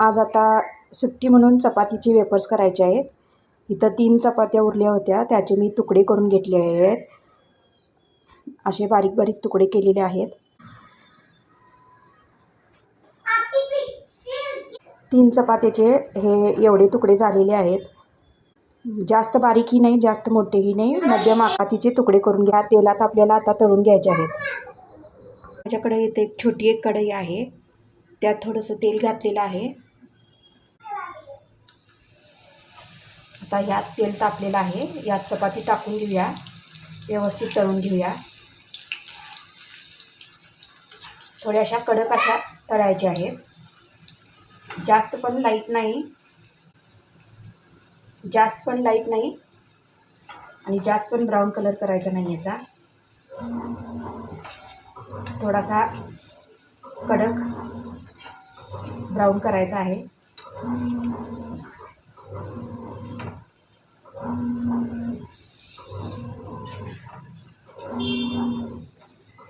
आज आता सुट्टी म्हणून चपातीचे वेपर्स करायचे आहेत. इथं तीन चपात्या उरल्या होत्या त्याचे मी तुकडे करून घेतले आहेत. असे बारीक बारीक तुकडे केलेले आहेत. तीन चपात्याचे हे एवढे तुकडे झालेले आहेत. जास्त बारीकही नाही जास्त मोठेही नाही. मध्यम आकातीचे तुकडे करून घ्या. तेलात आपल्याला आता तळून घ्यायचे आहेत. माझ्याकडे इथे एक छोटी एक कढई आहे. त्यात थोडंसं तेल घातलेलं आहे. आता यात तेल तापलेलं आहे. यात चपाती टाकून घेऊया. व्यवस्थित तळून घेऊया. थोड्या अशा कडक अशा तळायच्या आहेत. जास्त पण लाइट नाही. जास्त पण लाइट नाही. आणि जास्त पण ब्राऊन कलर करायचा नाही याचा. थोडासा कडक ब्राऊन करायचा आहे.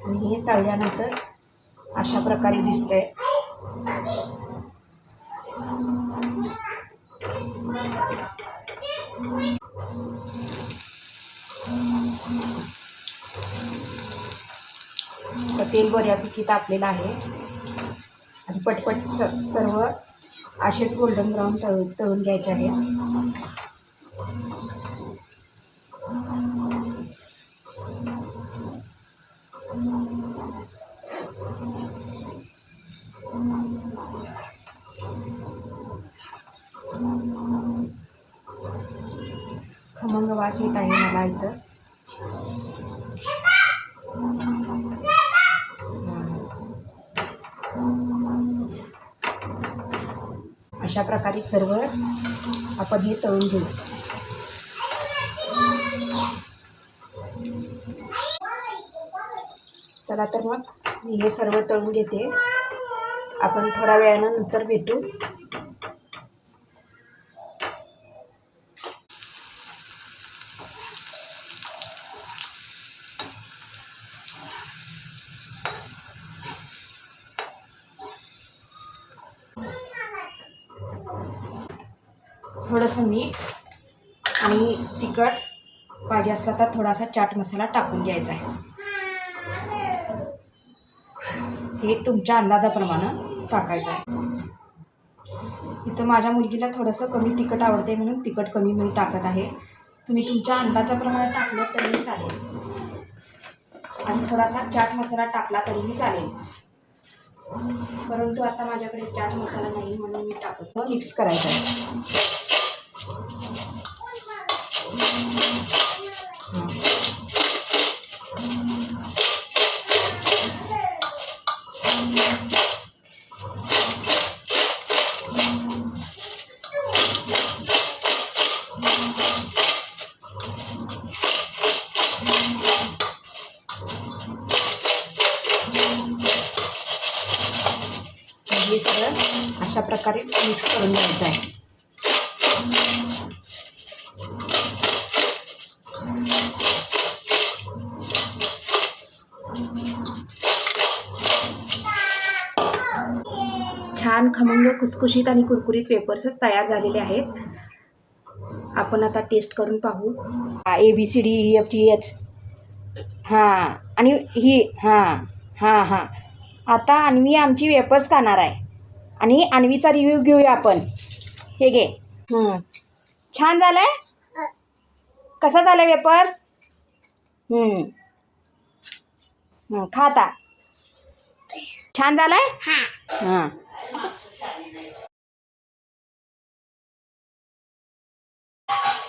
आणि हे तळल्यानंतर अशा प्रकारे दिसतंय. तर तेल बऱ्यापैकी तापलेलं आहे. आणि पटपट स सर्व असेच गोल्डन ब्राऊन तळ तळून घ्यायचे आहे खमंग वास येत आहे मला इथं. अशा प्रकारे सर्व आपण हे तळून घेऊ. चला तर मग मी हे सर्व तळून घेते. आपण थोड्या वेळानं नंतर भेटू. थोडंसं मीठ आणि तिखट पाहिजे असला तर थोडासा चाट मसाला टाकून घ्यायचा आहे. हे तुमच्या अंदाजाप्रमाणे टाकायचं आहे. इथं माझ्या मुलगीला थोडंसं कमी तिखट आवडते म्हणून तिखट कमी मी टाकत आहे. तुम्ही तुमच्या अंदाजाप्रमाणे टाकलं तरीही चालेल. आणि थोडासा चाट मसाला टाकला तरीही चालेल. परंतु आता माझ्याकडे चाट मसाला नाही म्हणून मी टाकत मिक्स करायचं आहे. हे सगळं अशा प्रकारे मिक्स करून घ्यायचं आहे. छान खमंग खुसखुशीत आणि कुरकुरीत वेपर्सच तयार झालेले आहेत. आपण आता टेस्ट करून पाहू. A B C D E F G H हां आणि ही हां हां हां. आता अन्वी आमची वेपर्स खाणार आहे. आणि अन्वीचा रिव्ह्यू घेऊया आपण. हे घे. छान झालं आहे कसा झाला वेपर्स हं. हं, खा आता. छान झालाय? हां.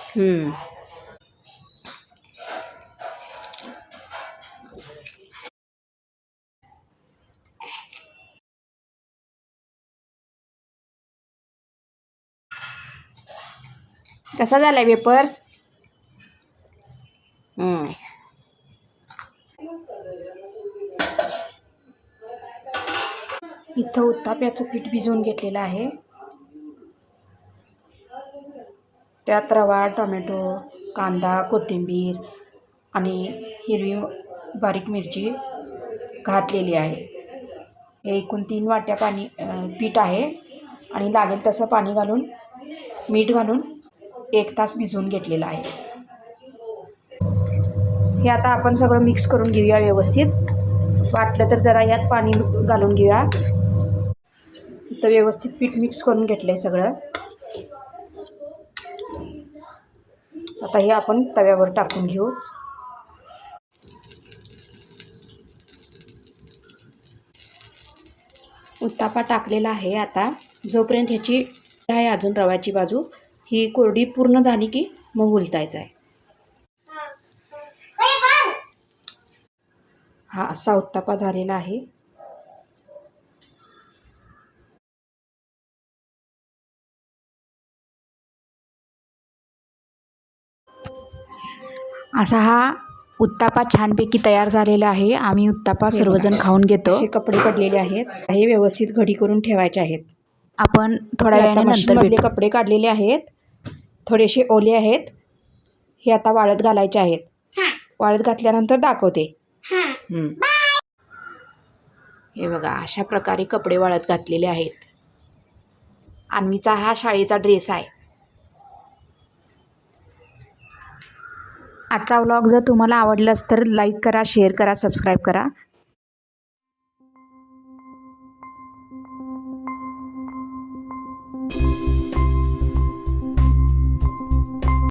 हं. कसा झालाय वेपर्स हं. इथं उत्ताप्याचं पीठ भिजवून घेतलेलं आहे. त्यात रवा टोमॅटो कांदा कोथिंबीर आणि हिरवी बारीक मिरची घातलेली आहे. हे एकूण तीन वाट्या पाणी पीठ आहे आणि लागेल तसं पाणी घालून मीठ घालून एक तास भिजवून घेतलेलं आहे. हे आता आपण सगळं मिक्स करून घेऊया व्यवस्थित. वाटलं तर जरा यात पाणी घालून घेऊया. इथं व्यवस्थित पीठ मिक्स करून घेतलं आहे सगळं. आता हे आपण तव्यावर टाकून घेऊ. उत्तापा टाकलेला आहे आता. जोपर्यंत ह्याची आहे अजून रव्याची बाजू ही कोरडी पूर्ण झाली की मग उलतायचं आहे. हा असा उत्तापा झालेला आहे. असा हा उत्तापा छानपैकी तयार झालेला आहे. आम्ही उत्तापा सर्वजण खाऊन घेतो. असे कपडे पडलेले आहेत. हे व्यवस्थित घडी करून ठेवायचे आहेत. आपण थोड्या वेळाने नंतर कपडे काढलेले आहेत. थोडेसे ओले आहेत. हे आता वाळत घालायचे आहेत. वाळत घातल्यानंतर दाखवते. हम्म. हे बघा अशा प्रकारे कपडे वाळत घातलेले आहेत. अन्वीचा हा शाळेचा ड्रेस आहे. आजचा व्लॉग जर तुम्हाला आवडलास तर लाईक करा शेअर करा सबस्क्राईब करा.